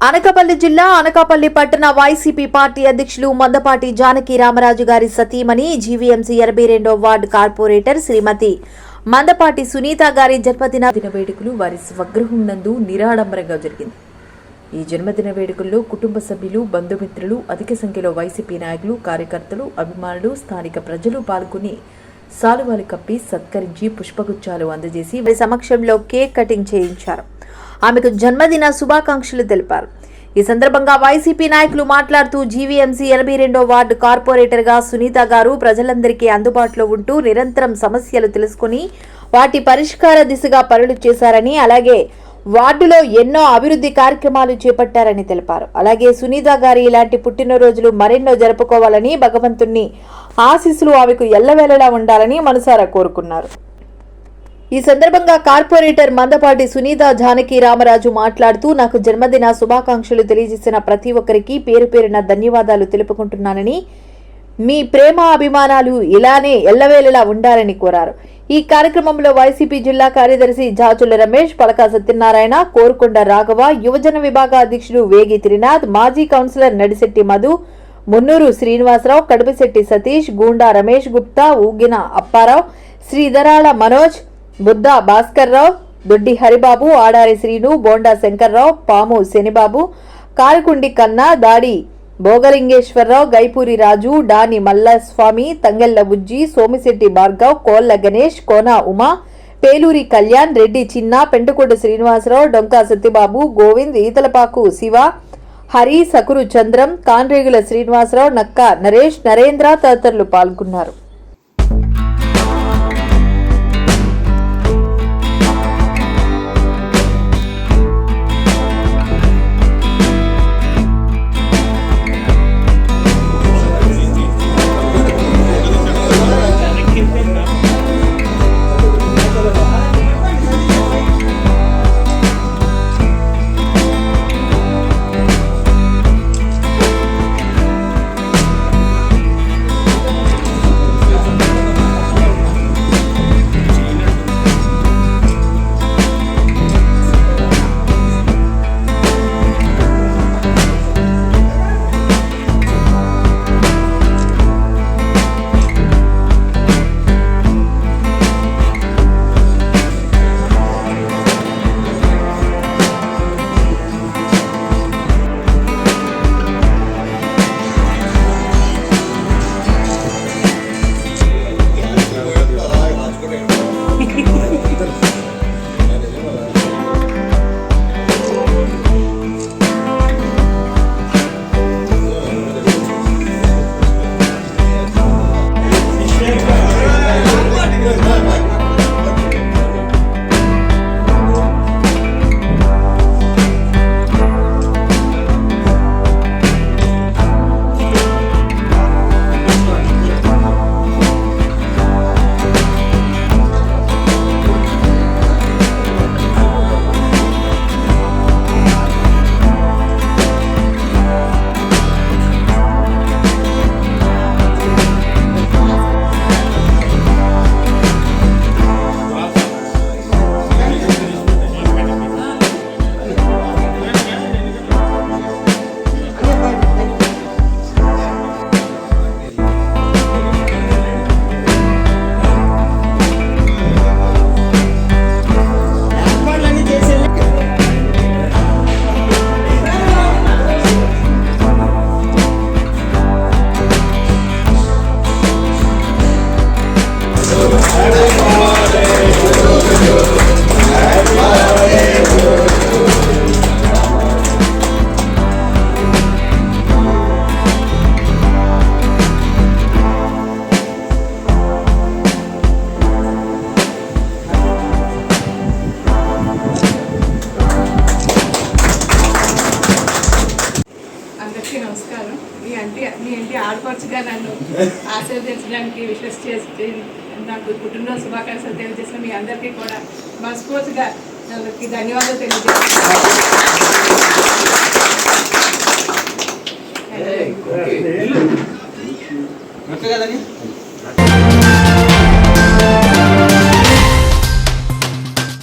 అనకాపల్లి జిల్లా అనకాపల్లి పట్టణ YCP party అధ్యక్షులు మందపాటి జానకి రామరాజు గారి సతీమణి జీవీఎంసీ ఎనభై రెండో వార్డు కార్పొరేటర్ శ్రీమతి మందపాటి సునీత గారి జన్మదిన దిన వేడుకలు వారి స్వగృహం నందు నిరాడంబరంగా జరిగింది. ఈ జన్మదిన వేడుకల్లో కుటుంబ సభ్యులు బంధుమిత్రులు అధిక సంఖ్యలో వైసీపీ నాయకులు కార్యకర్తలు అభిమానులు స్థానిక ప్రజలు పాల్గొని సాలువాలు కప్పి సత్కరించి పుష్పగుచ్చాలు అందజేసి వారి సమక్షంలో కేక్ కటింగ్ చేయించారు. ఆమెకు జన్మదిన శుభాకాంక్షలు తెలిపారు. ఈ సందర్భంగా వైసీపీ నాయకులు మాట్లాడుతూ జీవీఎంసీ ఎనభై రెండో వార్డు కార్పొరేటర్గా సునీత గారు ప్రజలందరికీ అందుబాటులో ఉంటూ నిరంతరం సమస్యలు తెలుసుకుని వాటి పరిష్కార దిశగా పనులు చేశారని అలాగే వార్డులో ఎన్నో అభివృద్ధి కార్యక్రమాలు చేపట్టారని తెలిపారు. అలాగే సునీత గారి ఇలాంటి పుట్టినరోజులు మరెన్నో జరుపుకోవాలని భగవంతుణ్ణి ఆశీస్సులు ఆమెకు ఎల్లవేళలా ఉండాలని మనసారా కోరుకున్నారు. ఈ సందర్భంగా కార్పొరేటర్ మందపాటి సునీత జానకి రామరాజు మాట్లాడుతూ నాకు జన్మదిన శుభాకాంక్షలు తెలియజేసిన ప్రతి ఒక్కరికి పేరు పేరున ధన్యవాదాలు తెలుపుకుంటున్నానని మీ ప్రేమ అభిమానాలు ఇలానే ఎల్లవేళలా ఉండాలని కోరారు. ఈ కార్యక్రమంలో వైసీపీ జిల్లా కార్యదర్శి జాచుల రమేష్ పలకా సత్యనారాయణ కోరుకొండ రాఘవ యువజన విభాగ అధ్యక్షుడు వేగి త్రినాథ్ మాజీ కౌన్సిలర్ నడిశెట్టి మధు మున్నూరు శ్రీనివాసరావు కడపశెట్టి సతీష్ గూండా రమేష్ గుప్తా ఊగిన అప్పారావు శ్రీధరాల మనోజ్ బుద్ధ భాస్కర్రావు దొడ్డి హరిబాబు ఆడారి శ్రీను బోండా శంకర్రావు పాము శనిబాబు కారకుండి కన్నా దాడి భోగలింగేశ్వరరావు గైపూరి రాజు డాని మల్లస్వామి తంగెళ్ళ బుజ్జి సోమిశెట్టి భార్గవ్ కోళ్ళ గణేష్ కోన ఉమా పేలూరి కళ్యాణ్ రెడ్డి చిన్న పెంటకొండ శ్రీనివాసరావు డొంకా సత్యబాబు గోవింద్ ఈతలపాకు శివ హరి సకురు చంద్రం కాన్రేగుల శ్రీనివాసరావు నక్క నరేష్ నరేంద్ర తదితరులు పాల్గొన్నారు. మీ ఇంటి ఆడపడుచుగా నన్ను ఆశీర్వదించడానికి విశ్వస్ చేసి నాకు పుట్టినరోజు శుభాకాంక్షలు తెలియజేసిన మీ అందరికీ కూడా మనస్ఫూర్తిగా వాళ్ళకి ధన్యవాదాలు తెలియజేస్తున్నాను. ఓకే కదండి